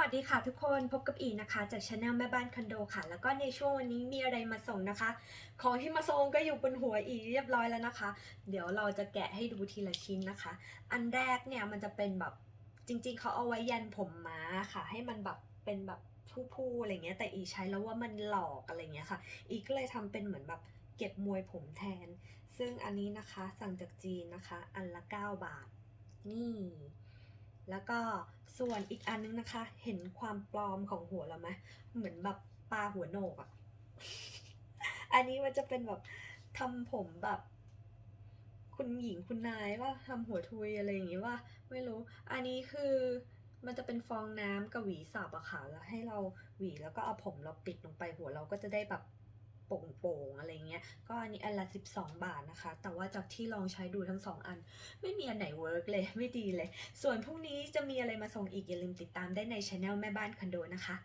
วัสดีค่ะทุกคนพบกับอีนะคะจากช anel แม่บ้านคอนโดค่ะ แล้วก็ในช่วงวันนี้มีอะไรมาส่งนะคะ ของที่มาส่งก็อยู่บนหัวอีเรียบร้อยแล้วนะคะ เดี๋ยวเราจะแกะให้ดูทีละชิ้นนะคะ อันแรกเนี่ยมันจะเป็นแบบจริง ๆเขาเอาไว้ยันผมม้าค่ะ ให้มันแบบเป็นแบบผู้ๆอะไรเงี้ยแต่อีใช้แล้วว่ามันหลอกอะไรเงี้ยค่ะ อีก็เลยทำเป็นเหมือนแบบเก็บมวยผมแทน ซึ่งอันนี้นะคะสั่งจากจีนนะคะ อันละ 9 บาท นี่ แล้วก็ส่วนอีกอันนึงนะคะ เห็นความปลอมของหัวเราไหมเหมือนแบบปลาหัวโหนกอะอันนี้มันจะเป็นแบบทำผมแบบ คุณหญิงคุณนายว่าทำหัวทุยอะไรอย่างงี้ว่า ไม่รู้ อันนี้คือมันจะเป็นฟองน้ำกับหวีสับอะค่ะแล้วให้เราหวีแล้วก็เอาผมเราปิดลงไปหัวเราก็จะได้แบบ โป่งๆอะไรเงี้ย ก็อันนี้อันละ 12 บาทนะคะ แต่ว่าจากที่ลองใช้ดูทั้งสองอัน ไม่มีอันไหนเวิร์กเลย ไม่ดีเลย ส่วนพรุ่งนี้จะมีอะไรมาส่งอีกอย่าลืมติดตามได้ในช anel แม่บ้านคอนโดนะคะ